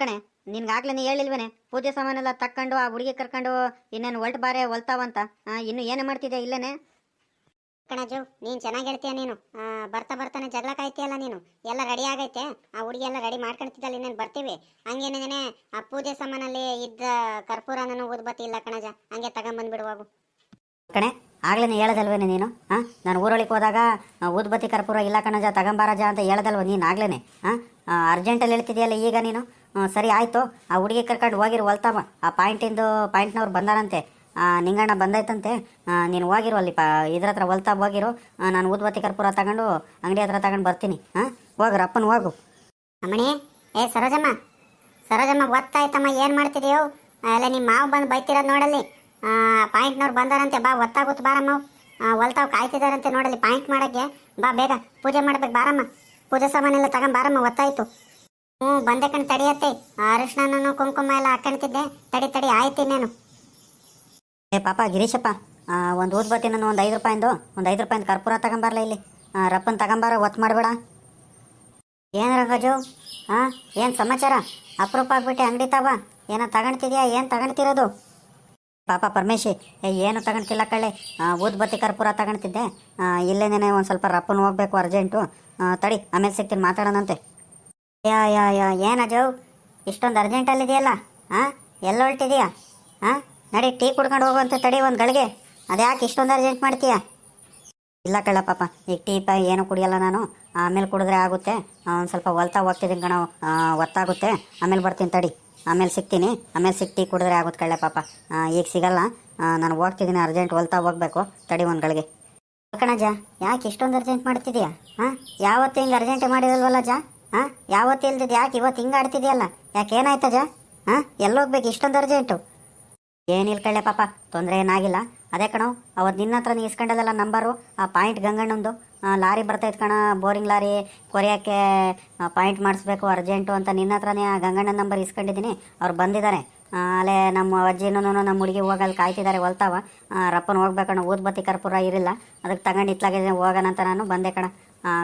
ಕಣೆ ನಿನ್ಗಾಗ್ಲೇ ನೀ ಹೇಳಿಲ್ವೇನೆ? ಪೂಜೆ ಸಾಮಾನೆಲ್ಲ ತಕ್ಕೊಂಡು ಆ ಹುಡುಗಿ ಕರ್ಕೊಂಡು ಇನ್ನೇನು ಒಲ್ಟ್ ಬಾರೆ ಒಲ್ತಾವಂತ ಇನ್ನು ಏನೇ ಮಾಡ್ತಿದ್ದೆ ಇಲ್ಲೇನೆ? ಕಣಜು ನೀನ್ ಚೆನ್ನಾಗಿ ಹೇಳ್ತೀಯ ನೀನು. ಬರ್ತಾ ಬರ್ತಾನೆ ಜಗಳ ಕಾಯ್ತೀಯಲ್ಲ ನೀನು. ಎಲ್ಲ ರೆಡಿ ಆಗೈತೆ. ಆ ಹುಡುಗಿ ಎಲ್ಲ ರೆಡಿ ಮಾಡ್ಕೊಂತಿದ್ದಲ್ಲ ಇನ್ನೇನು ಬರ್ತೀವಿ. ಹಂಗೇನೇನೆ ಆ ಪೂಜೆ ಸಾಮಾನಲ್ಲಿ ಇದ್ದ ಕರ್ಪೂರನೂ ಊದ್ಬತ್ತಿ ಇಲ್ಲ ಕಣಜ ಹಂಗೆ ತಗೊಂಬಂದ್ಬಿಡುವಾಗು ಕಣೆ ಆಗ್ಲೇ ಹೇಳದಲ್ವೇನೆ ನೀನು? ಹಾ ನಾನು ಊರೊಳಗೆ ಹೋದಾಗ ಊದ್ಬತ್ತಿ ಕರ್ಪೂರ ಇಲ್ಲ ಕಣಜ ತಗೊಂಬಾರಜ ಅಂತ ಹೇಳದಲ್ವ ನೀನು ಆಗ್ಲೇನೆ? ಹಾಂ ಅರ್ಜೆಂಟಲ್ಲಿ ಹೇಳ್ತಿದ್ಯಲ್ಲ ಈಗ ನೀನು? ಸರಿ ಆಯಿತು. ಆ ಹುಡುಗಿ ಕರ್ಕೊಂಡು ಹೋಗಿರು ಹೊಲ್ತಾವ ಆ ಪಾಯಿಂಟಿಂದು ಪಾಯಿಂಟ್ನವ್ರು ಬಂದಾರಂತೆ. ನಿಂಗಣ್ಣ ಬಂದೈತಂತೆ ನೀನು ಹೋಗಿರು ಅಲ್ಲಿ ಪಾ ಇದ್ರ ಹತ್ರ ಹೊಲ್ತಾ ಹೋಗಿರು. ನಾನು ಊದ್ಬತ್ತಿ ಕರ್ಪೂರ ತಗೊಂಡು ಅಂಗಡಿ ಹತ್ರ ತಗೊಂಡು ಬರ್ತೀನಿ. ಹಾಂ ಹೋಗ್ರ, ಅಪ್ಪನ ಹೋಗು. ಅಮ್ಮಣಿ, ಏ ಸರೋಜಮ್ಮ. ಸರೋಜಮ್ಮ, ಗೊತ್ತಾಯ್ತಮ್ಮ, ಏನು ಮಾಡ್ತಿದೆಯೋ? ಅಲ್ಲ ನಿಮ್ಮ ಮಾವು ಬಂದು ಬೈತಿರೋದು ನೋಡಲ್ಲಿ. ಪಾಯಿಂಟ್ನವ್ರು ಬಂದಾರಂತೆ. ಬಾ ಒತ್ತಾಗುತ್ತ ಬಾರಮ್ಮ. ಹೊಲ್ತಾವ್ ಕಾಯ್ತಿದಾರಂತೆ ನೋಡಲ್ಲಿ ಪಾಯಿಂಟ್ ಮಾಡೋಕ್ಕೆ. ಬಾ, ಬೇಗ. ಪೂಜೆ ಮಾಡ್ಬೇಕು, ಬಾರಮ್ಮ. ಪೂಜೆ ಸಾಮಾನೆಲ್ಲ ತಗೊಂಡು ಬಾರಮ್ಮ ಒತ್ತಾಯ್ತು ಹ್ಞೂ, ಬಂದೆ ಕಣ್ ತಡಿಯತ್ತೆ ಅರಿಶಿನ ಕುಂಕುಮ ಎಲ್ಲ ಹಾಕೊಂತಿದ್ದೆ. ತಡಿ ತಡಿ, ಆಯ್ತು ಏ, ಪಾಪ, ಗಿರೀಶಪ್ಪ ಒಂದು ಊದ್ಬತ್ತಿ ನಾನು, ಒಂದು ಐದು ರೂಪಾಯಿಂದು. ಒಂದು ಐದು ರೂಪಾಯಿಂದ ಕರ್ಪೂರ ತಗೊಂಬಾರಲ್ಲ ಇಲ್ಲಿ. ರಪ್ಪನ್ ತಗೊಂಬಾರ, ಒತ್ತು ಮಾಡಬೇಡ. ಏನು ರಂಗಜು ಹಾಂ ಏನು ಸಮಾಚಾರ? ಅಪರೂಪ ಆಗ್ಬಿಟ್ಟೆ, ಅಂಗಡಿ ತಾವ. ಏನೋ ತಗೊಳ್ತಿದ್ಯಾ ಏನು ತಗೊಳ್ತಿರೋದು ಪಾಪ, ಪರಮೇಶಿ ಏನು ತಗೊಳ್ತಿಲ್ಲ ಕಳ್ಳೆ. ಊದ್ಬತ್ತಿ ಕರ್ಪೂರ ತಗೊಳ್ತಿದ್ದೆ ಇಲ್ಲೇನೇ ಒಂದು ಸ್ವಲ್ಪ ರಪ್ಪನ್ ಹೋಗ್ಬೇಕು ಅರ್ಜೆಂಟು ತಡಿ, ಆಮೇಲೆ ಸಿಗ್ತೀನಿ, ಮಾತಾಡೋಣಂತೆ. ಯಾ ಯಾ ಯಾ ಏನಜು ಇಷ್ಟೊಂದು ಅರ್ಜೆಂಟಲ್ಲಿದೆಯಲ್ಲ ಹಾಂ ಎಲ್ಲ ಹೊಲ್ಟಿದೀಯಾ ಹಾಂ ನಡಿ, ಟೀ ಕುಡ್ಕೊಂಡು ಹೋಗುವಂತ ತಡಿ ಒಂದು ಗಳಿಗೆ. ಅದ್ಯಾಕೆ ಇಷ್ಟೊಂದು ಅರ್ಜೆಂಟ್ ಮಾಡ್ತೀಯಾ? ಇಲ್ಲ ಕಳ್ಳ ಪಾಪ, ಈಗ ಟೀ ಪಾಯಿ ಏನು ಕುಡಿಯಲ್ಲ ನಾನು. ಆಮೇಲೆ ಕುಡಿದ್ರೆ ಆಗುತ್ತೆ. ಒಂದು ಸ್ವಲ್ಪ ಹೊಲ್ತಾ ಹೋಗ್ತಿದ್ದೀನಿ ಕಣ. ಒತ್ತಾಗುತ್ತೆ ಆಮೇಲೆ ಬರ್ತೀನಿ ತಡಿ. ಆಮೇಲೆ ಸಿಗ್ತೀನಿ. ಆಮೇಲೆ ಸಿಕ್ ಟೀ ಕುಡಿದ್ರೆ ಆಗುತ್ತೆ ಕಳ್ಳೆ ಪಾಪ. ಈಗ ಸಿಗಲ್ಲ. ನಾನು ಹೋಗ್ತಿದ್ದೀನಿ ಅರ್ಜೆಂಟ್ ಹೊಲ್ತಾ ಹೋಗ್ಬೇಕು. ತಡಿ ಒಂದು ಗಳಿಗೆ. ಕಣಜ, ಯಾಕೆ ಇಷ್ಟೊಂದು ಅರ್ಜೆಂಟ್ ಮಾಡ್ತಿದ್ಯಾ? ಹಾಂ ಯಾವತ್ತು ಹಿಂಗೆ ಅರ್ಜೆಂಟ್ ಮಾಡಿದಲ್ವಲ್ಲ ಜಾ? ಹಾಂ? ಯಾವತ್ತು ಇಲ್ದಿದ್ದು ಯಾಕೆ ಇವತ್ತು ಹಿಂಗೆ ಆಡ್ತಿದೆಯಲ್ಲ? ಯಾಕೆ ಏನಾಯ್ತಾ ಜಾ ಹಾಂ? ಎಲ್ಲೋಗ್ಬೇಕು ಇಷ್ಟೊಂದು ಅರ್ಜೆಂಟು ಏನಿಲ್ಲ ಕಳ್ಳೆ ಪಾಪ? ತೊಂದರೆ ಏನಾಗಿಲ್ಲ ಅದೇ ಕಣೋ ಅವತ್ತು ನಿನ್ನ ಹತ್ರ ಇಸ್ಕೊಂಡದಲ್ಲ ನಂಬರು ಆ ಪಾಯಿಂಟ್ ಗಂಗಣ್ಣಂದು. ಲಾರಿ ಬರ್ತೈತೆ ಕಣ, ಬೋರಿಂಗ್ ಲಾರಿ ಕೊರಿಯೋಕ್ಕೆ ಪಾಯಿಂಟ್ ಮಾಡಿಸ್ಬೇಕು ಅರ್ಜೆಂಟು ಅಂತ ನಿನ್ನ ಹತ್ರನೇ ಆ ಗಂಗಣ್ಣನ ನಂಬರ್ ಇಸ್ಕೊಂಡಿದ್ದೀನಿ. ಅವ್ರು ಬಂದಿದ್ದಾರೆ. ಅಲ್ಲೇ ನಮ್ಮ ಅಜ್ಜಿನೂ ನಮ್ಮ ಹುಡುಗಿ ಹೋಗಲ್ಲಿ ಕಾಯ್ತಿದ್ದಾರೆ ಹೊಲ್ತಾವ ರಪ್ಪನ ಹೋಗ್ಬೇಕಣ್ಣ ಊದ್ಬತ್ತಿ ಕರ್ಪೂರ ಇರಿಲ್ಲ ಅದಕ್ಕೆ ತಗೊಂಡು ಇತ್ಲಾಗಿದ್ದೀನಿ ಹೋಗೋಣ ಅಂತ ನಾನು ಬಂದೆ ಕಣ.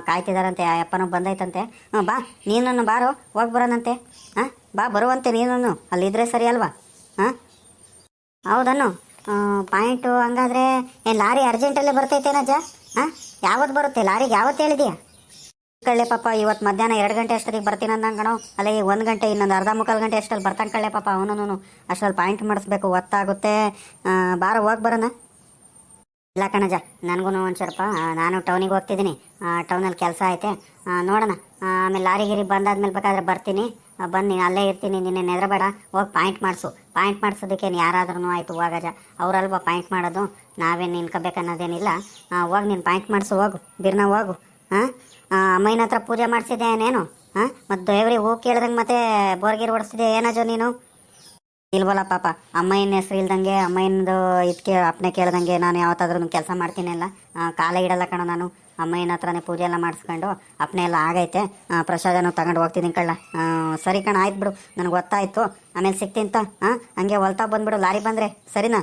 ಕಾಯ್ತಿದಾರಂತೆ, ಆ ಅಪ್ಪನೂ ಬಂದೈತಂತೆ. ಹ್ಞೂ ಬಾ, ನೀನನ್ನು ಬಾರೋ, ಹೋಗಿ ಬರೋಣಂತೆ. ಹಾಂ, ಬಾ, ಬರುವಂತೆ ನೀನು ಅಲ್ಲಿದ್ರೆ ಸರಿ ಅಲ್ವಾ? ಹಾಂ? ಹೌದನ್ನು? ಪಾಯಿಂಟು ಹಂಗಾದ್ರೆ ಏನು ಲಾರಿ ಅರ್ಜೆಂಟಲ್ಲೇ ಬರ್ತೈತೇನಜ್ಜ ಹಾಂ? ಯಾವತ್ತು ಬರುತ್ತೆ? ಲಾರಿಗೆ ಯಾವತ್ತು ಹೇಳಿದೀಯಾ? ಕಳ್ಳೆ ಪಾಪ, ಇವತ್ತು ಮಧ್ಯಾಹ್ನ ಎರಡು ಗಂಟೆ ಅಷ್ಟೊತ್ತಿಗೆ ಬರ್ತೀನಿ ಅಂದಂಗಣೋ ಅಲ್ಲ ಈ ಒಂದು ಗಂಟೆ, ಇನ್ನೊಂದು ಅರ್ಧ ಮುಕ್ಕಾಲು ಗಂಟೆ ಅಷ್ಟಲ್ಲಿ ಬರ್ತಾನೆ ಕಳ್ಳೆ ಪಾಪ ಅವನು ಅಷ್ಟರಲ್ಲಿ ಪಾಯಿಂಟ್ ಮಾಡಿಸ್ಬೇಕು, ಒತ್ತಾಗುತ್ತೆ. ಬಾರ, ಹೋಗಿ ಬರೋಣ. ಇಲ್ಲ ಕಣಜ ನನಗೂ ಒಂದು ಸ್ವಲ್ಪ ನಾನು ಟೌನಿಗೆ ಹೋಗ್ತಿದ್ದೀನಿ ಟೌನಲ್ಲಿ ಕೆಲಸ ಐತೆ. ನೋಡೋಣ. ಆಮೇಲೆ ಲಾರಿ ಗಿರಿ ಬಂದಾದ್ಮೇಲೆ ಬೇಕಾದ್ರೆ ಬರ್ತೀನಿ. ಬನ್ನಿ ಅಲ್ಲೇ ಇರ್ತೀನಿ, ನಿನ್ನೆ ನೆದ್ರಬೇಡ. ಹೋಗಿ ಪಾಯಿಂಟ್ ಮಾಡಿಸು. ಪಾಯಿಂಟ್ ಮಾಡಿಸೋದಕ್ಕೇನು ಯಾರಾದ್ರೂ ಆಯಿತು ಹೋಗಜ ಅವರಲ್ವಾ ಪಾಯಿಂಟ್ ಮಾಡೋದು? ನಾವೇನು ನಿನ್ಕೋಬೇಕನ್ನೋದೇನಿಲ್ಲ ಹೋಗಿ ನೀನು ಪಾಯಿಂಟ್ ಮಾಡಿಸು, ಹೋಗು. ಬಿರ್ನ, ಹೋಗು. ಹಾಂ ಅಮ್ಮಯ್ಯನ ಹತ್ರ ಪೂಜೆ ಮಾಡಿಸಿದ್ದೆ ಏನೇನು? ಹಾಂ ಮತ್ತು ದೇವ್ರಿಗೆ ಹೂ ಕೇಳ್ದಂಗೆ ಮತ್ತೆ ಬೋರ್ಗಿರ್ ಓಡಿಸ್ತಿದ್ದೆ ಏನಜೋ ನೀನು? ಇಲ್ವಲ್ಲ ಪಾಪ, ಅಮ್ಮಯ್ಯನ ಹೆಸರು ಇಲ್ದಂಗೆ ಅಮ್ಮಯ್ಯನದು ಇದಕ್ಕೆ ಅಪ್ಪನೆ ಕೇಳ್ದಂಗೆ ನಾನು ಯಾವತ್ತಾದ್ರೂ ಕೆಲಸ ಮಾಡ್ತೀನಿಲ್ಲ. ಕಾಲ ಇಡಲ್ಲ ಕಣ ನಾನು. ಅಮ್ಮಯ್ಯನ ಹತ್ರನೇ ಪೂಜೆ ಎಲ್ಲ ಮಾಡಿಸ್ಕೊಂಡು ಅಪ್ಪನೆ ಎಲ್ಲ ಆಗೈತೆ. ಪ್ರಸಾದನೂ ತಗೊಂಡು ಹೋಗ್ತಿದ್ದೀನಿ ಕಳ್ಳ. ಸರಿ ಕಣ, ಆಯ್ತು ಬಿಡು. ನನಗೆ ಗೊತ್ತಾಯ್ತು. ಆಮೇಲೆ ಸಿಗ್ತೀನಿ ತ. ಹಾಂ ಹಂಗೆ ಹೊಲ್ತಾ ಬಂದ್ಬಿಡು. ಲಾರಿ ಬಂದರೆ. ಸರಿನಾ?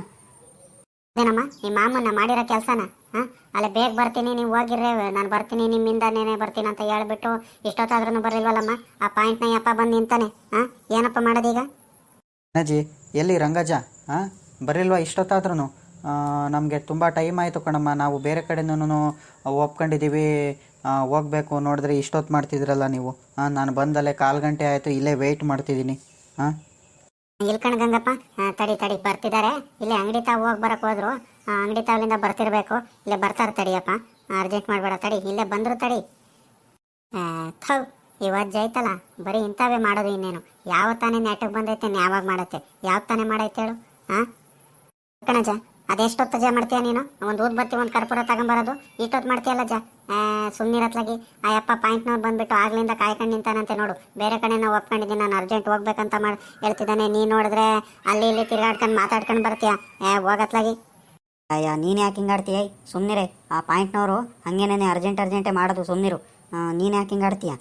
ಅದೇನಮ್ಮ ನಿಮ್ಮ ಮಾಮನ್ನ ಮಾಡಿರೋ ಕೆಲಸನ? ಹಾಂ ಅಲ್ಲೇ ಬೇಗ ಬರ್ತೀನಿ, ನೀವು ಹೋಗಿರ್ರೆ. ನಾನು ಬರ್ತೀನಿ ನಿಮ್ಮಿಂದ ನಿಮ್ಮಿಂದನೇ ಬರ್ತೀನಿ ಅಂತ ಹೇಳ್ಬಿಟ್ಟು ಇಷ್ಟೊತ್ತಾದ್ರೂ ಬರಲಿಲ್ವಲ್ಲಮ್ಮ? ಆ ಪಾಯಿಂಟ್ನ ಯಪ್ಪ ಬಂದು ನಿಂತಾನೆ. ಹಾಂ ಏನಪ್ಪ ಮಾಡೋದೀಗ? ಅಜ್ಜಿ ಎಲ್ಲಿ ರಂಗಜ? ಹಾಂ ಬರಿಲ್ವಾ ಇಷ್ಟೊತ್ತಾದ್ರೂ ನಮಗೆ ತುಂಬ ಟೈಮ್ ಆಯಿತು ಕಣಮ್ಮ. ನಾವು ಬೇರೆ ಕಡೆನೂ ಒಪ್ಕೊಂಡಿದ್ದೀವಿ ಹೋಗಬೇಕು. ನೋಡಿದ್ರೆ ಇಷ್ಟೊತ್ತು ಮಾಡ್ತಿದ್ರಲ್ಲ ನೀವು. ಹಾಂ ನಾನು ಬಂದಲ್ಲೇ ಕಾಲು ಗಂಟೆ ಆಯಿತು. ಇಲ್ಲೇ ವೆಯ್ಟ್ ಮಾಡ್ತಿದ್ದೀನಿ. ಹಾಂ ಕಣ ಗಂಗಪ್ಪ. ತಡಿ ತಡಿ. ಬರ್ತಿದ್ದಾರೆ. ಇಲ್ಲೇ ಅಂಗಡಿ ತಾವು ಹೋಗಿ ಬರಕ್ಕೆ ಹೋದ್ರು. ಅಂಗಡಿ ತಾವಲಿಂದ ಬರ್ತಿರ್ಬೇಕು. ಇಲ್ಲೇ ಬರ್ತಾರೆ ತಡಿಯಪ್ಪ. ಅರ್ಜೆಂಟ್ ಮಾಡಬೇಡ. ತಡಿ, ಇಲ್ಲೇ ಬಂದರು ತಡಿ. ಥು. ಇವತ್ತು ಜೈತಲ್ಲ ಬರೀ ಇಂಥವೇ ಮಾಡೋದು ಇನ್ನೇನು. ಯಾವ ತಾನೇ ನೆಟ್ಟಕ್ಕೆ ಬಂದೈತೆ ಯಾವಾಗ ಮಾಡತ್ತೆ? ಯಾವ ತಾನೇ ಮಾಡೈತೆ ಹೇಳು? ಹಾಂ ಕಣಜ ಅದೆಷ್ಟೊತ್ತು ಜಾ ಮಾಡ್ತೀಯ ನೀನು? ಒಂದು ಊದ್ ಬತ್ತಿ ಒಂದು ಕರ್ಪೂರ ತಗೊಂಬರೋದು? ಇಷ್ಟೊತ್ತು ಮಾಡ್ತೀಯಲ್ಲ ಜ? ಸುಮ್ಮನಿರತ್ಲಾಗಿ ಆ ಯಪ್ಪ ಪಾಯಿಂಟ್ನವ್ರು ಬಂದ್ಬಿಟ್ಟು ಆಗ್ಲಿಂದ ಕಾಯ್ಕೊಂಡು ನಿಂತಾನಂತೆ ನೋಡು. ಬೇರೆ ಕಡೆ ನಾವು ಒಪ್ಕೊಂಡಿದ್ದೀನಿ ನಾನು ಅರ್ಜೆಂಟ್ ಹೋಗ್ಬೇಕಂತ ಮಾಡಿ ಹೇಳ್ತಿದ್ದಾನೆ. ನೀ ನೋಡಿದ್ರೆ ಅಲ್ಲಿ ಇಲ್ಲಿ ತಿರ್ಗಾಡ್ಕೊಂಡು ಮಾತಾಡ್ಕೊಂಡು ಬರ್ತೀಯ? ಏ, ಹೋಗತ್ಲಾಗಿ. ಅಯ್ಯ, ನೀನು ಯಾಕೆ ಹಿಂಗಾಡ್ತೀಯ ಸುಮ್ಮನಿರೇ ಆ ಪಾಯಿಂಟ್ನವರು ಹಂಗೇನೇ ಅರ್ಜೆಂಟ್, ಅರ್ಜೆಂಟೇ ಮಾಡೋದು ಸುಮ್ಮನಿರು ನೀನು ಯಾಕೆ ಹಿಂಗೆ ಆಡ್ತೀಯ?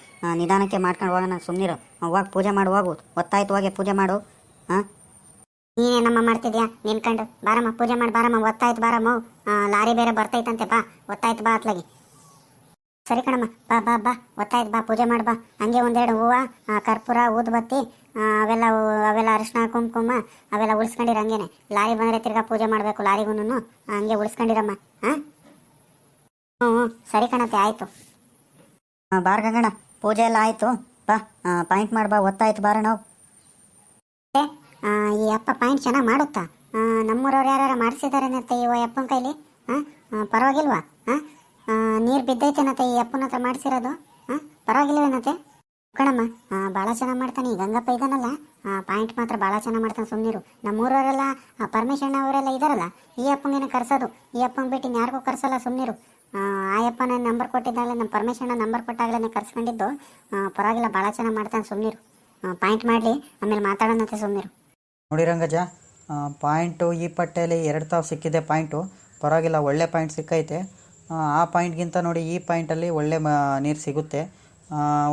ನಿಧಾನಕ್ಕೆ ಮಾಡ್ಕೊಂಡು ಹೋಗೋಣ ಸುಮ್ಮನಿರು ಹೋಗಿ ಪೂಜೆ ಮಾಡು, ಹೋಗು. ಒತ್ತಾಯ್ತು ಹೋಗಿ ಪೂಜೆ ಮಾಡು. ಹಾಂ ನೀನೇನಮ್ಮ ಮಾಡ್ತಿದ್ಯಾ? ನಿನ್ಕಂಡು ಬಾರಮ್ಮ, ಪೂಜೆ ಮಾಡಿ, ಬಾರಮ್ಮ. ಒತ್ತಾಯ್ತು, ಬಾರಮ್ಮ. ಲಾರಿ ಬೇರೆ ಬರ್ತೈತಂತೆ, ಬಾ. ಒತ್ತಾಯ್ತು, ಬಾ ಅತ್ಲಾಗಿ. ಸರಿ ಕಣಮ್ಮ, ಬಾ ಬಾ ಬಾ. ಒತ್ತಾಯ್ತು, ಬಾ, ಪೂಜೆ ಮಾಡಿ, ಬಾ. ಹಂಗೆ ಒಂದೆರಡು ಹೂವು ಕರ್ಪೂರ ಊದುಬತ್ತಿ ಅವೆಲ್ಲ ಅವೆಲ್ಲ ಅರಿಶಿನ ಕುಂಕುಮ, ಅವೆಲ್ಲ ಉಳಿಸ್ಕೊಂಡಿರ ಹಂಗೇನೆ. ಲಾರಿ ಬಂದರೆ ತಿರ್ಗಾ ಪೂಜೆ ಮಾಡಬೇಕು ಲಾರಿಗೂ ಹಂಗೆ ಉಳಿಸ್ಕೊಂಡಿರಮ್ಮ. ಹಾಂ ಹ್ಞೂ ಸರಿ ಕಣತ್ತೆ, ಆಯಿತು. ಆ, ಬಾರ್ ಗಂಗಣ್ಣ ಪೂಜೆ ಎಲ್ಲ ಆಯ್ತು. ಬಾ ಪಾಯಿಂಟ್ ಮಾಡ್ಬಾ ಒತ್ತಾಯ್ತು ಬಾರ ನಾವು. ಈ ಅಪ್ಪ ಪಾಯಿಂಟ್ ಚೆನ್ನಾಗಿ ಮಾಡುತ್ತಾ? ನಮ್ಮೂರವ್ರು ಯಾರು ಮಾಡಿಸಿದಾರೇನತ್ತೆ ಈ ಅಪ್ಪನ ಕೈಲಿ? ಹಾಂ ಪರವಾಗಿಲ್ವಾ? ಹಾಂ ನೀರು ಬಿದ್ದೈತೇನತ್ತೆ ಈ ಅಪ್ಪನ ಹತ್ರ ಮಾಡಿಸಿರೋದು? ಹಾಂ ಪರವಾಗಿಲ್ವೇನತ್ತೆ ಕಣಮ್ಮ ಭಾಳ ಚೆನ್ನಾಗಿ ಮಾಡ್ತಾನೆ ಈ ಗಂಗಪ್ಪ ಇದಾನಲ್ಲ. ಪಾಯಿಂಟ್ ಮಾತ್ರ ಭಾಳ ಚೆನ್ನಾಗಿ ಮಾಡ್ತಾನೆ ಸುಮ್ಮನಿರು ನಮ್ಮೂರವರೆಲ್ಲ ಪರಮೇಶಣ್ಣ ಅವರೆಲ್ಲ ಇದಾರಲ್ಲ ಈ ಅಪ್ಪಂಗೇನೆ ಕರೆಸೋದು. ಈ ಅಪ್ಪಂಗೆ ಬಿಟ್ಟು ಯಾರಿಗೂ ಕರೆಸಲ್ಲ ಸುಮ್ಮನಿರು ಆ ನನ್ನ ನಂಬರ್ ಕೊಟ್ಟಿದ್ದಾಗಲೇ ನಮ್ಮ ಪರಮೇಶಣ್ಣ ನಂಬರ್ ಕೊಟ್ಟಾಗಲೇ ಕರ್ಸ್ಕೊಂಡಿದ್ದು. ಪರವಾಗಿಲ್ಲ ಭಾಳ ಚೆನ್ನಾಗಿ ಮಾಡ್ತಾನೆ ಸುಮ್ಮನಿರು ಪಾಯಿಂಟ್ ಮಾಡಲಿ ಆಮೇಲೆ ಮಾತಾಡೋಣಂತೆ ಸುಮ್ಮನಿರು ನೋಡಿ ರಂಗಜ ಪಾಯಿಂಟು ಈ ಪಟ್ಟೆಯಲ್ಲಿ ಎರಡು ತಾವು ಸಿಕ್ಕಿದೆ ಪಾಯಿಂಟು. ಪರವಾಗಿಲ್ಲ ಒಳ್ಳೆ ಪಾಯಿಂಟ್ ಸಿಕ್ಕೈತೆ. ಆ, ಪಾಯಿಂಟ್ಗಿಂತ ನೋಡಿ ಈ ಪಾಯಿಂಟಲ್ಲಿ ಒಳ್ಳೆ ನೀರು ಸಿಗುತ್ತೆ.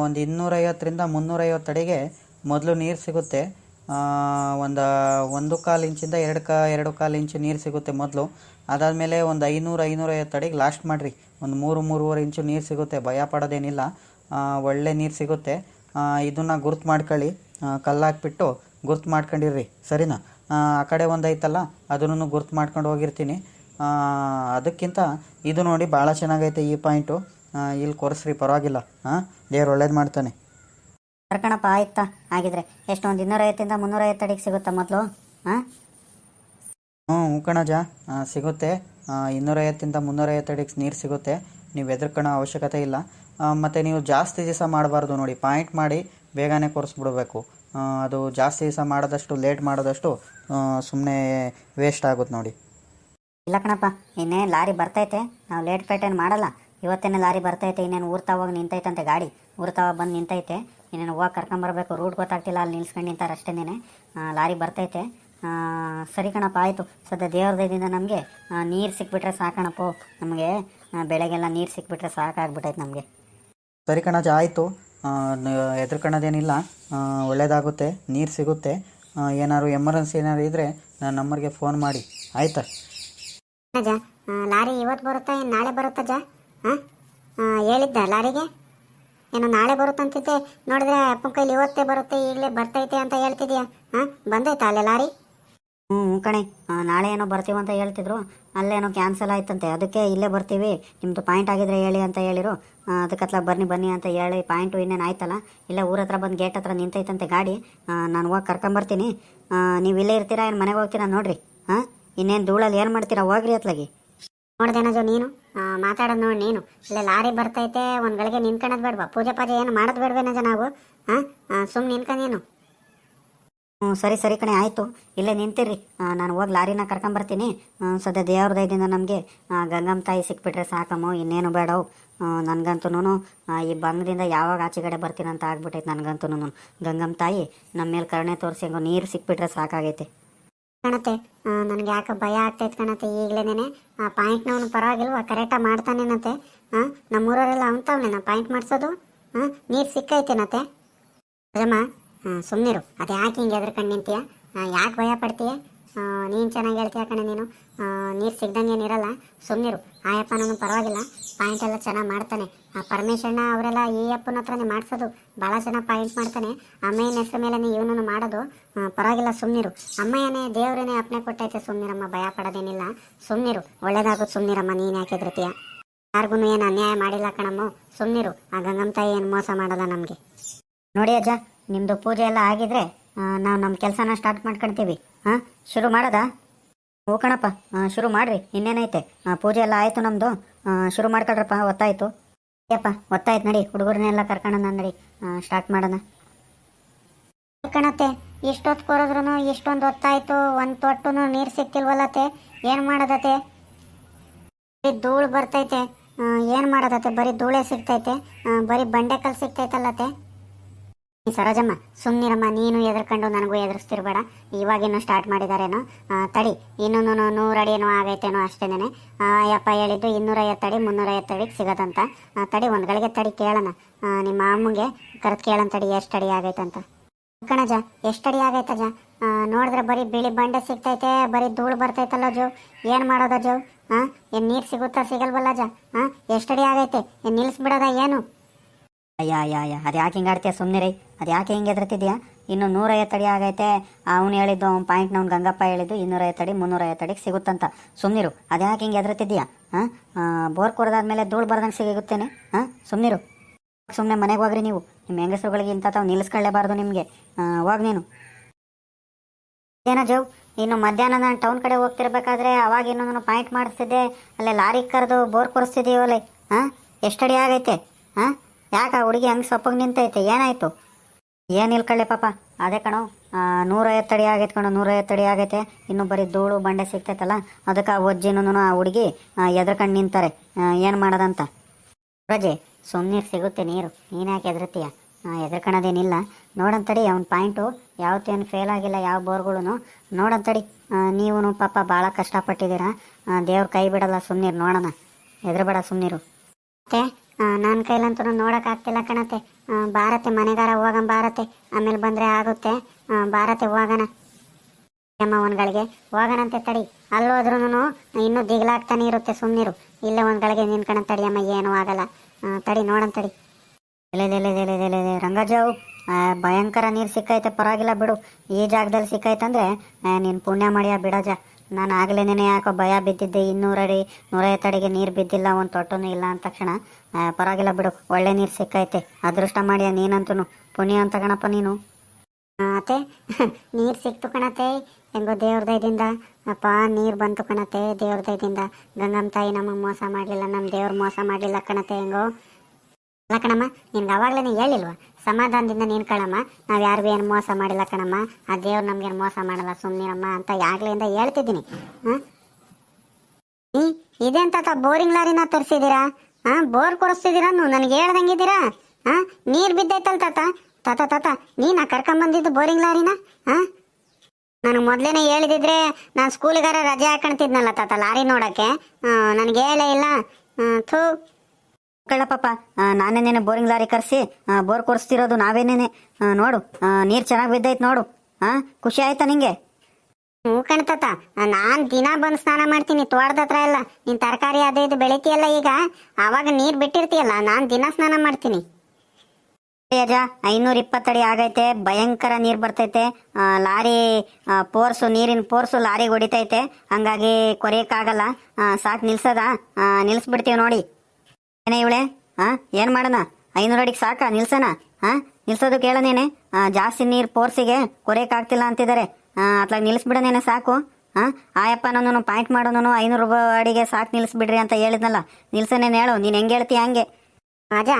ಒಂದು ಇನ್ನೂರೈವತ್ತರಿಂದ ಮುನ್ನೂರೈವತ್ತು ಅಡಿಗೆ ಮೊದಲು ನೀರು ಸಿಗುತ್ತೆ. ಒಂದು ಒಂದು ಕಾಲು ಇಂಚಿಂದ ಎರಡು ಕಾ ಎರಡು ಕಾಲು ಇಂಚು ನೀರು ಸಿಗುತ್ತೆ ಮೊದಲು. ಅದಾದಮೇಲೆ ಒಂದು ಐನೂರು ಐನೂರೈವತ್ತು ಅಡಿಗೆ ಲಾಸ್ಟ್ ಮಾಡಿರಿ. ಒಂದು ಮೂರು, ಮೂರುವರೆ ಇಂಚು ನೀರು ಸಿಗುತ್ತೆ. ಭಯ ಪಡೋದೇನಿಲ್ಲ. ಒಳ್ಳೆ ನೀರು ಸಿಗುತ್ತೆ. ಇದನ್ನು ಗುರ್ತು ಮಾಡ್ಕೊಳ್ಳಿ. ಕಲ್ಲಾಕ್ಬಿಟ್ಟು ಗುರ್ತು ಮಾಡ್ಕೊಂಡಿರ್ರಿ. ಸರಿನಾ? ಆ ಆ ಕಡೆ ಒಂದು ಐತಲ್ಲ, ಅದನ್ನು ಗುರ್ತು ಮಾಡ್ಕೊಂಡು ಹೋಗಿರ್ತೀನಿ. ಅದಕ್ಕಿಂತ ಇದು ನೋಡಿ ಭಾಳ ಚೆನ್ನಾಗೈತೆ ಈ ಪಾಯಿಂಟು. ಇಲ್ಲಿ ಕೊರೆಸ್ರಿ, ಪರವಾಗಿಲ್ಲ. ಹಾಂ ದೇವ್ರು ಒಳ್ಳೇದು ಮಾಡ್ತಾನೆ. ಕರ್ಕಣಪ್ಪ, ಆಯ್ತಾ? ಆಗಿದ್ರೆ ಎಷ್ಟು ಒಂದು ಇನ್ನೂರೈವತ್ತಿಂದ ಮುನ್ನೂರೈವತ್ತು ಅಡಿಗೆ ಸಿಗುತ್ತಾ ಮೊದಲು? ಹಾಂ ಹ್ಞೂ ಕಣಜ. ಸಿಗುತ್ತೆ. ಇನ್ನೂರೈವತ್ತಿಂದ ಮುನ್ನೂರೈವತ್ತು ಅಡಿಗೆ ನೀರು ಸಿಗುತ್ತೆ. ನೀವು ಹೆದರ್ಕೊಳ್ಳೋ ಅವಶ್ಯಕತೆ ಇಲ್ಲ. ಮತ್ತು ನೀವು ಜಾಸ್ತಿ ದಿವಸ ಮಾಡಬಾರ್ದು ನೋಡಿ. ಪಾಯಿಂಟ್ ಮಾಡಿ ಬೇಗನೆ ಕೊರೆಸ್ಬಿಡ್ಬೇಕು. ಅದು ಜಾಸ್ತಿ ದಿವಸ ಮಾಡೋದಷ್ಟು, ಲೇಟ್ ಮಾಡೋದಷ್ಟು ಸುಮ್ಮನೆ ವೇಸ್ಟ್ ಆಗುತ್ತೆ ನೋಡಿ. ಇಲ್ಲ ಕಣಪ್ಪ, ಇನ್ನೇ ಲಾರಿ ಬರ್ತೈತೆ. ನಾವು ಲೇಟ್ ಪೇಟೇನು ಮಾಡಲ್ಲ. ಇವತ್ತೇನೆ ಲಾರಿ ಬರ್ತೈತೆ, ಇನ್ನೇನು ಊರ್ತಾ ಹೋಗಿ ನಿಂತೈತಂತೆ ಗಾಡಿ. ಊರ್ತಾ ಬಂದು ನಿಂತೈತೆ. ಇನ್ನೇನು ಹೋಗಿ ಕರ್ಕೊಂಬರ್ಬೇಕು ರೂಟ್ ಗೊತ್ತಾಗ್ತಿಲ್ಲ, ಅಲ್ಲಿ ನಿಲ್ಸ್ಕೊಂಡು ನಿಂತಾರೆ ಅಷ್ಟೇನೆ ಲಾರಿ ಬರ್ತೈತೆ. ಸರಿ ಕಣಪ್ಪ ಆಯಿತು. ಸದ್ಯ ದೇವ್ರದಿಂದ ನಮಗೆ ನೀರು ಸಿಕ್ಬಿಟ್ರೆ ಸಾಕಣಪ್ಪ. ನಮಗೆ ಬೆಳಗ್ಗೆಲ್ಲ ನೀರು ಸಿಕ್ಬಿಟ್ರೆ ಸಾಕಾಗ್ಬಿಟ್ಟೈತೆ ನಮಗೆ. ಸರಿ ಕಣಜ ಆಯಿತು. ಹೆದರ್ಕೊಳ್ಳೋದೇನಿಲ್ಲ ಒಳ್ಳೇದಾಗುತ್ತೆ ನೀರು ಸಿಗುತ್ತೆ. ಏನಾದ್ರು ಎಮರ್ಜೆನ್ಸಿ ಏನಾದ್ರು ಇದ್ದರೆ ನಾನು ನಂಬರ್ಗೆ ಫೋನ್ ಮಾಡಿ. ಆಯ್ತಾ? ಅಜ್ಜ ಲಾರಿ ಇವತ್ತು ಬರುತ್ತಾ ಏನು ನಾಳೆ ಬರುತ್ತಾ ಜಾ? ಹಾಂ ಹೇಳಿದ್ದ ಲಾರಿಗೆ? ಏನೋ ನಾಳೆ ಬರುತ್ತಂತಿದ್ದೆ. ನೋಡಿದ್ರೆ ಅಪ್ಪನ ಕೈಲಿ ಇವತ್ತೇ ಬರುತ್ತೆ ಈಗಲೇ ಬರ್ತೈತೆ ಅಂತ ಹೇಳ್ತಿದ್ಯಾ? ಹಾಂ ಬಂದೈತಾ ಅಲ್ಲೇ ಲಾರಿ? ಹ್ಞೂ ಕಣೆ. ನಾಳೆ ಏನೋ ಬರ್ತೀವಿ ಅಂತ ಹೇಳ್ತಿದ್ರು. ಅಲ್ಲೇನೋ ಕ್ಯಾನ್ಸಲ್ ಆಯ್ತಂತೆ. ಅದಕ್ಕೆ ಇಲ್ಲೇ ಬರ್ತೀವಿ. ನಿಮ್ಮದು ಪಾಯಿಂಟ್ ಆಗಿದ್ರೆ ಹೇಳಿ ಅಂತ ಹೇಳಿರು. ಅದಕ್ಕೆ ಬನ್ನಿ ಬನ್ನಿ ಅಂತ ಹೇಳಿ ಪಾಯಿಂಟು ಇನ್ನೇನು ಆಯ್ತಲ್ಲ? ಇಲ್ಲೇ ಊರ ಹತ್ರ ಬಂದು ಗೇಟ್ ಹತ್ರ ನಿಂತೈತಂತೆ ಗಾಡಿ. ನಾನು ಹೋಗಿ ಕರ್ಕೊಂಬರ್ತೀನಿ ನೀವು ಇಲ್ಲೇ ಇರ್ತೀರಾ, ಏನು ಮನೆಗೆ ಹೋಗ್ತೀರಾ ನೋಡ್ರಿ. ಹಾಂ ಇನ್ನೇನು ಧೂಳಲ್ಲಿ ಏನು ಮಾಡ್ತೀರಾ? ಹೋಗ್ರಿ ಅತ್ಲಾಗಿ ನೋಡ್ದೇನಜೋ ನೀನು. ಮಾತಾಡೋದು ನೋಡಿ ನೀನು. ಇಲ್ಲೇ ಲಾರಿ ಬರ್ತೈತೆ, ಒಂದು ಗಳಿಗೆ ನಿಂತ್ಕೊಳ್ಳೋದು ಬೇಡವಾ? ಪೂಜೆ ಪಾಜೆ ಏನು ಮಾಡೋದು ಬೇಡವೇನಜ ನಾವು? ಹಾಂ ಸುಮ್ಮನೆ ನಿಂತ್ಕೊಂಡು ನೀನು. ಹ್ಞೂ ಸರಿ ಸರಿ ಕಣೆ, ಆಯಿತು. ಇಲ್ಲೇ ನಿಂತಿರಿ ನಾನು ಹೋಗಿ ಲಾರಿನ ಕರ್ಕೊಂಬರ್ತೀನಿ. ಸದ್ಯ ದೇವ್ರ ದಯದಿಂದ ನಮಗೆ ಗಂಗಮ್ಮ ತಾಯಿ ಸಿಕ್ಬಿಟ್ರೆ ಸಾಕಮ್ಮ, ಇನ್ನೇನು ಬೇಡವು. ನನಗಂತೂ ಈ ಬಂಗದಿಂದ ಯಾವಾಗ ಆಚೆಗಡೆ ಬರ್ತೀನಿ ಅಂತ ಆಗ್ಬಿಟ್ಟೈತೆ ನನಗಂತೂ ಗಂಗಮ್ಮ ತಾಯಿ ನಮ್ಮ ಮೇಲೆ ಕರುಣೆ ತೋರಿಸಿ ಹೆಂಗೋ ನೀರು ಸಿಕ್ಬಿಟ್ರೆ ಸಾಕಾಗೈತೆ. ಕಣತೆ ನನಗೆ ಯಾಕೆ ಭಯ ಆಗ್ತೈತೆ ಕಣತೆ ಈಗಲೇನೆ ಆ, ಪಾಯಿಂಟ್ನವನು ಪರವಾಗಿಲ್ವಾ ಕರೆಕ್ಟಾಗಿ ಮಾಡ್ತಾನೇನತ್ತೆ ಹಾಂ ನಮ್ಮೂರವರೆಲ್ಲ ಅವನ್ತಾವನೆ ನಾ ಪಾಯಿಂಟ್ ಮಾಡಿಸೋದು? ಹಾಂ ನೀರು ಸಿಕ್ಕೈತೆ ನತ್ತೆ ಹಾಂ ಸುಮ್ಮನಿರು ಅದು ಯಾಕೆ ಹಿಂಗೆ ಎದ್ರಕಂಡು ನಿಂತೀಯ? ಯಾಕೆ ಭಯ ಪಡ್ತೀಯ? ನೀನು ಚೆನ್ನಾಗಿ ಹೇಳ್ತೀಯ ಕಣೆ ನೀನು. ನೀರು ಸಿಗ್ದಂಗೆ ಏನಿರಲ್ಲ ಸುಮ್ಮನಿರು ಆ ಅಪ್ಪನೂ ಪರವಾಗಿಲ್ಲ. ಪಾಯಿಂಟ್ ಎಲ್ಲ ಚೆನ್ನಾಗಿ ಮಾಡ್ತಾನೆ. ಆ ಪರಮೇಶಣ್ಣ ಅವರೆಲ್ಲ ಈ ಅಪ್ಪನ ಹತ್ರನೇ ಮಾಡಿಸೋದು. ಭಾಳ ಚೆನ್ನಾಗಿ ಪಾಯಿಂಟ್ ಮಾಡ್ತಾನೆ. ಅಮ್ಮಯ್ಯನ ಹೆಸರು ಮೇಲೆ ಇವನು ಮಾಡೋದು ಪರವಾಗಿಲ್ಲ ಸುಮ್ಮನಿರು ಅಮ್ಮಯ್ಯನೇ ದೇವರೇನೆ ಅಪ್ಪನೆ ಕೊಟ್ಟೈತೆ ಸುಮ್ಮನಿರಮ್ಮ ಭಯ ಪಡೋದೇನಿಲ್ಲ. ಸುಮ್ಮನಿರು ಒಳ್ಳೇದಾಗೋದು ಸುಮ್ಮನಿರಮ್ಮ ನೀನು ಯಾಕೆ ಹೆದರ್ತೀಯ ಯಾರಿಗೂ ಏನು ಅನ್ಯಾಯ ಮಾಡಿಲ್ಲ ಕಣಮ್ಮ. ಸುಮ್ಮನಿರು ಆ ಗಂಗಮ್ಮ ತಾಯಿ ಏನು ಮೋಸ ಮಾಡಲ್ಲ ನಮಗೆ. ನೋಡಿ ಅಜ್ಜ ನಿಮ್ಮದು ಪೂಜೆ ಎಲ್ಲ ಆಗಿದ್ರೆ ನಾವು ನಮ್ಮ ಕೆಲಸನ ಸ್ಟಾರ್ಟ್ ಮಾಡ್ಕೊಳ್ತೀವಿ ಹಾಂ ಶುರು ಮಾಡೋದಾ? ಹ್ಞೂ ಕಣಪ್ಪ. ಶುರು ಮಾಡಿರಿ. ಇನ್ನೇನೈತೆ? ಪೂಜೆ ಎಲ್ಲ ಆಯಿತು ನಮ್ಮದು ಶುರು ಮಾಡ್ಕೊಳ್ರಪ್ಪ ಒತ್ತಾಯ್ತು. ಏಪ್ಪ ಒತ್ತಾಯ್ತು ನಡಿ. ಹುಡುಗರನ್ನೆಲ್ಲ ಕರ್ಕೊಂಡು ನಡಿ. ಸ್ಟಾರ್ಟ್ ಮಾಡೋಣ. ಕಣತ್ತೆ ಇಷ್ಟೊತ್ತು ಕೊರೋದ್ರು ಇಷ್ಟೊಂದು ಹೊತ್ತಾಯ್ತು. ಒಂದು ತೊಟ್ಟು ನೀರು ಸಿಕ್ತಿಲ್ವಲ್ಲತ್ತೆ ಏನು ಮಾಡೋದತ್ತೆ? ಧೂಳು ಬರ್ತೈತೆ. ಏನು ಮಾಡೋದತ್ತೆ? ಬರೀ ಧೂಳೆ ಸಿಗ್ತೈತೆ. ಬರಿ ಬಂಡೆಕಲ್ಲು ಸಿಗ್ತೈತಲ್ಲತ್ತೆ. ಸರೋಜಮ್ಮ ಸುಮ್ಮನಿರಮ್ಮ ನೀನು ಎದುರ್ಕೊಂಡು ನನಗೂ ಎದುರಿಸ್ತಿರ್ಬೇಡ. ಇವಾಗೇನು ಸ್ಟಾರ್ಟ್ ಮಾಡಿದಾರೇನೋ? ತಡಿ ಇನ್ನೂ ನೂರು ಅಡಿ ಏನೋ ಆಗೈತೇನೋ ಅಷ್ಟೇನೆ ಅಯ್ಯಪ್ಪ ಹೇಳಿದ್ದು ಇನ್ನೂರೈವತ್ತು ಅಡಿ, ಮುನ್ನೂರೈವತ್ತು ಅಡಿಗೆ ಸಿಗೋದಂತ. ತಡಿ, ಒಂದು ಗಳಿಗೆ ತಡಿ ಕೇಳೋಣ. ನಿಮ್ಮ ಅಮ್ಮಂಗೆ ಕರೆದು ಕೇಳೋಣ ತಡಿ, ಎಷ್ಟು ಅಡಿ ಆಗೈತಂತ ಕಣಜ, ಎಷ್ಟು ಅಡಿ ಆಗೈತಜ ನೋಡಿದ್ರೆ ಬರೀ ಬಿಳಿ ಬಂಡೆ ಸಿಗ್ತೈತೆ, ಬರೀ ಧೂಳು ಬರ್ತೈತಲ್ಲ ಜೋ ಏನು ಮಾಡೋದ ಜೋ ಹಾಂ ಏನು ನೀರು ಸಿಗುತ್ತಾ ಸಿಗಲ್ವಲ್ಲ ಅಜ್ಜ ಹಾ ಎಷ್ಟಡಿ ಆಗೈತೆ? ಏನು ನಿಲ್ಲಿಸ್ಬಿಡೋದ ಏನು? ಅಯ್ಯ ಅಯ್ಯ ಅಯ್ಯ ಅದು ಯಾಕೆ ಹಿಂಗೆ ಆಡ್ತೀಯ? ಸುಮ್ಮನೆ ರೀ ಅದು ಯಾಕೆ ಹಿಂಗೆ ಎದ್ರತಿದ್ಯಾ ಇನ್ನು ನೂರೈವತ್ತು ಅಡಿ ಆಗೈತೆ. ಅವ್ನು ಹೇಳಿದ್ದು, ಅವ್ನು ಪಾಯಿಂಟ್ ಅವ್ನು ಗಂಗಪ್ಪ ಹೇಳಿದ್ದು ಇನ್ನೂರೈವತ್ತು ಅಡಿ, ಮುನ್ನೂರೈವತ್ತು ಅಡಿಗೆ ಸಿಗುತ್ತಂತ. ಸುಮ್ಮನಿರು ಅದು ಯಾಕೆ ಹಿಂಗೆ ಎದ್ರತಿದ್ಯಾ ಹಾಂ? ಬೋರ್ ಕೊಡೋದಾದ್ಮೇಲೆ ಧೂಳು ಬರ್ದಂಗೆ ಸಿಗುತ್ತೇನೆ ಹಾಂ? ಸುಮ್ಮನಿರು ಸುಮ್ಮನೆ ಮನೆಗೆ ಹೋಗ್ರಿ ನೀವು. ನಿಮ್ಮ ಹೆಂಗಸರುಗಳಿಗೆ ಇಂಥ ತಾವು ನಿಲ್ಲಿಸ್ಕೊಳ್ಳೇಬಾರ್ದು ನಿಮಗೆ. ಹೋಗಿ ನೀನು. ಏನೋ ಜವ್ ಇನ್ನು ಮಧ್ಯಾಹ್ನ ನಾನು ಟೌನ್ ಕಡೆ ಹೋಗ್ತಿರ್ಬೇಕಾದ್ರೆ ಅವಾಗ ಇನ್ನೊಂದು ಪಾಯಿಂಟ್ ಮಾಡಿಸ್ತಿದ್ದೆ. ಅಲ್ಲೇ ಲಾರಿ ಕರೆದು ಬೋರ್ ಕೊಡಿಸ್ತಿದ್ದೀವಲ್ಲೇ ಹಾಂ? ಎಷ್ಟಡಿ ಆಗೈತೆ? ಹಾಂ? ಯಾಕೆ ಹುಡುಗಿ ಹಂಗೆ ಸೊಪ್ಪಗೆ ನಿಂತೈತೆ? ಏನಾಯ್ತು? ಏನು ಇಲ್ಕಳ್ಳೆ ಪಾಪ? ಅದೇ ಕಣೋ ನೂರ ನೂರೈವತ್ತು ಅಡಿ ಆಗೈತೆ ಕಣೋ, ನೂರೈವತ್ತು ಅಡಿ ಆಗೈತೆ. ಇನ್ನು ಬರೀ ಧೂಳು, ಬಂಡೆ ಸಿಗ್ತೈತಲ್ಲ? ಅದಕ್ಕೆ ಆ ಒಜ್ಜಿನೂ ಆ ಹುಡುಗಿ ಎದ್ರಕಂಡು ನಿಂತಾರೆ. ಏನು ಮಾಡೋದಂತ? ರಜೆ ಸುಮ್ಮನೀರು ಸಿಗುತ್ತೆ ನೀರು. ನೀನು ಯಾಕೆ ಎದುರುತ್ತೀಯ ಎದ್ರಕಣದೇನಿಲ್ಲ. ನೋಡಂತಡಿ, ಅವ್ನ ಪಾಯಿಂಟು ಯಾವತ್ತೇನು ಫೇಲ್ ಆಗಿಲ್ಲ ಯಾವ ಬೋರ್ಗಳು ನೋಡಂತಡಿ ನೀವು ಪಾಪ ಭಾಳ ಕಷ್ಟಪಟ್ಟಿದ್ದೀರಾ? ದೇವ್ರ ಕೈ ಬಿಡಲ್ಲ ಸುಮ್ಮನೀರು ನೋಡೋಣ. ಎದುರುಬೇಡ ಸುಮ್ಮನೀರು ಮತ್ತೆ? ನನ್ನ ಕೈಲಂತೂ ನೋಡಕ್ ಆಗ್ತಿಲ್ಲ ಕಣತೆ. ಆ, ಬಾರತೆ ಮನೆಗಾರ ಹೋಗಂ ಬಾರತೆ ಆಮೇಲೆ ಬಂದ್ರೆ ಆಗುತ್ತೆ. ಆ, ಬಾರತೆ ಹೋಗೋಣ. ಅಮ್ಮ ಒಂದ್ಗಳಿಗೆ ಹೋಗಣಂತೆ ತಡಿ. ಅಲ್ಲೋದ್ರೂ ಇನ್ನೂ ದಿಗ್ಲಾಗ್ತಾನೆ ಇರುತ್ತೆ ಸುಮ್ಮನಿರು ಇಲ್ಲೇ ಒಂದ್ಗಳಿಗೆ ನಿನ್ಕಣ ತಡಿ ಅಮ್ಮ ಏನೂ ಆಗಲ್ಲ. ತಡಿ ನೋಡೋಣ ತಡಿ. ರಂಗಜಾವು. ಭಯಂಕರ ನೀರು ಸಿಕ್ಕೈತೆ ಪರವಾಗಿಲ್ಲ ಬಿಡು. ಈ ಜಾಗದಲ್ಲಿ ಸಿಕ್ಕೈತಂದ್ರೆ ನೀನು ಪುಣ್ಯ ಮಾಡ್ಯಾ ಬಿಡಜ. ನಾನು ಆಗ್ಲೇನೆ ಯಾಕೋ ಭಯ ಬಿದ್ದಿದ್ದೆ ಅಡಿ ನೂರೈವತ್ತು ಅಡಿಗೆ ನೀರು ಬಿದ್ದಿಲ್ಲ, ಒಂದು ತೊಟ್ಟನೂ ಇಲ್ಲ ಅಂದ ತಕ್ಷಣ. ಪರವಾಗಿಲ್ಲ ಬಿಡು, ಒಳ್ಳೆ ನೀರು ಸಿಕ್ಕೈತೆ. ಅದೃಷ್ಟ ಮಾಡಿಯ ನೀನಂತೂ ಪುಣ್ಯ ಅಂತ ಕಣಪ್ಪ ನೀನು. ಅತ್ತೆ, ನೀರು ಸಿಕ್ತು ಕಣತೆ ಹೆಂಗೋ ದೇವ್ರ ದಯದಿಂದ. ಅಪ್ಪ, ನೀರು ಬಂತು ಕಣತೆ ದೇವ್ರ ದಯದಿಂದ. ಗಂಗಮ್ಮ ತಾಯಿ ನಮಗೆ ಮೋಸ ಮಾಡಲಿಲ್ಲ, ನಮ್ಮ ದೇವ್ರು ಮೋಸ ಮಾಡಲಿಲ್ಲ ಕಣತೆ ಹೆಂಗೋ. ಅಲ್ಲ ಕಣಮ್ಮ, ನಿನ್ಗೆ ಅವಾಗಲೇ ಹೇಳಿಲ್ವಾ? ಸಮಾಧಾನದಿಂದ ನೀನು ಕಣಮ್ಮ ನಾವು ಯಾರಿಗೂ ಏನು ಮೋಸ ಮಾಡಿಲ್ಲ ಕಣಮ್ಮ ಆ ದೇವ್ರು ನಮ್ಗೇನು ಮೋಸ ಮಾಡಲ್ಲ ಸುಮ್ಮನಿರಮ್ಮ ಅಂತ ಯಾಗ್ಲಿಂದ ಹೇಳ್ತಿದ್ದೀನಿ. ಹಾಂ? ಈ ಇದೆಂತ ಬೋರಿಂಗ್ ಲಾರಿನ ತರಿಸಿದ್ದೀರಾ? ಹಾಂ? ಬೋರ್ ಕೊಡಿಸ್ತಿದ್ದೀರಾ ನನಗೆ ಹೇಳ್ದಂಗಿದ್ದೀರಾ? ಹಾಂ? ನೀರು ಬಿದ್ದೈತಲ್ ತಾತ. ತಾತ ತಾತ ನೀನಾ ಕರ್ಕೊಂಬಂದಿದ್ದು ಬೋರಿಂಗ್ ಲಾರಿನ? ಹಾಂ? ನನಗೆ ಮೊದಲೇನೆ ಹೇಳಿದಿದ್ರೆ ನಾನು ಸ್ಕೂಲಿಗಾರ ರಜೆ ಹಾಕೊಂತಿದ್ನಲ್ಲ ತಾತ ಲಾರಿ ನೋಡೋಕ್ಕೆ. ನನಗೆ ಹೇಳೇ ಇಲ್ಲ. ಹ್ಮ್, ಥೂ. ಕಳ್ಳಪ್ಪ ನಾನೇನೇನೆ ಬೋರಿಂಗ್ ಲಾರಿ ಕರೆಸಿ ಬೋರ್ ಕೊರಿಸ್ತಿರೋದು ನಾವೇನೇನೆ? ನೋಡು ನೀರು ಚೆನ್ನಾಗಿ ಬಿದ್ದೈತೆ ನೋಡು. ಹಾಂ ಖುಷಿ ಆಯ್ತಾ ನಿಂಗೆ? ಹ್ಞೂ ಕಣ್ತತ ನಾನು ದಿನ ಬಂದು ಸ್ನಾನ ಮಾಡ್ತೀನಿ ತೋಟದ ಹತ್ರ ಎಲ್ಲ. ನೀನು ತರಕಾರಿ ಅದು ಇದು ಬೆಳಿತೀಯಲ್ಲ ಈಗ? ಆವಾಗ ನೀರು ಬಿಟ್ಟಿರ್ತೀಯಲ್ಲ ನಾನು ದಿನ ಸ್ನಾನ ಮಾಡ್ತೀನಿ. ಅಜ ಐನೂರ ಇಪ್ಪತ್ತಡಿ ಆಗೈತೆ ಭಯಂಕರ ನೀರು ಬರ್ತೈತೆ. ಲಾರಿ ಪೋರ್ಸು ನೀರಿನ ಪೋರ್ಸು ಲಾರಿಗೆ ಹೊಡಿತೈತೆ. ಹಂಗಾಗಿ ಕೊರೆಯಕ್ಕಾಗಲ್ಲ. ಸಾಕು ನಿಲ್ಸದ. ನಿಲ್ಲಿಸ್ಬಿಡ್ತೀವಿ ನೋಡಿ. ಏನೇ ಇವಳೆ? ಹಾ ಏನು ಮಾಡೋಣ? ಐನೂರು ಅಡಿಗೆ ಸಾಕ ನಿಲ್ಸನ ಹಾ ನಿಲ್ಸೋದು ಕೇಳನೇನೆ. ಜಾಸ್ತಿ ನೀರು ಪೋರ್ಸಿಗೆ ಕೊರೆಯಕ್ಕಾಗ್ತಿಲ್ಲ ಅಂತಿದ್ದಾರೆ ಅತ್ಲಾಗ ನಿಲ್ಲಿಸ್ಬಿಡನೇನೆ ಸಾಕು. ಹಾ ಆಯಪ್ಪ ನಾನು ಪಾಯಿಂಟ್ ಮಾಡೋನು ಐನೂರು ರೂಪಾಯಿ ಅಡಿಗೆ ಸಾಕು ನಿಲ್ಲಿಸ್ಬಿಡ್ರಿ ಅಂತ ಹೇಳಿದ್ನಲ್ಲ. ನಿಲ್ಸನೇನು ಹೇಳು, ನೀನು ಹೆಂಗೆ ಹೇಳ್ತೀಯ ಹಂಗೆ? ರಾಜ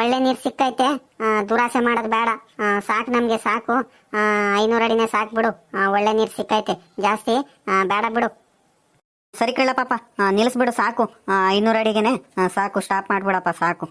ಒಳ್ಳೆ ನೀರು ಸಿಕ್ಕೈತೆ ದುರಾಸೆ ಮಾಡೋದು ಬೇಡ. ಸಾಕು ನಮಗೆ, ಸಾಕು. ಐನೂರು ಅಡಿನೇ ಸಾಕು ಬಿಡು. ಒಳ್ಳೆ ನೀರು ಸಿಕ್ಕೈತೆ ಜಾಸ್ತಿ ಬೇಡ ಬಿಡು. ಸರಿ ಕೇಳ ಪಾಪ ನಿಲ್ಲಿಸ್ಬಿಡು ಸಾಕು. ಇನ್ನೂರು ಅಡಿಗೆನೆ. ಸಾಕು ಸ್ಟಾಪ್ ಮಾಡ್ಬಿಡಪ್ಪ ಸಾಕು.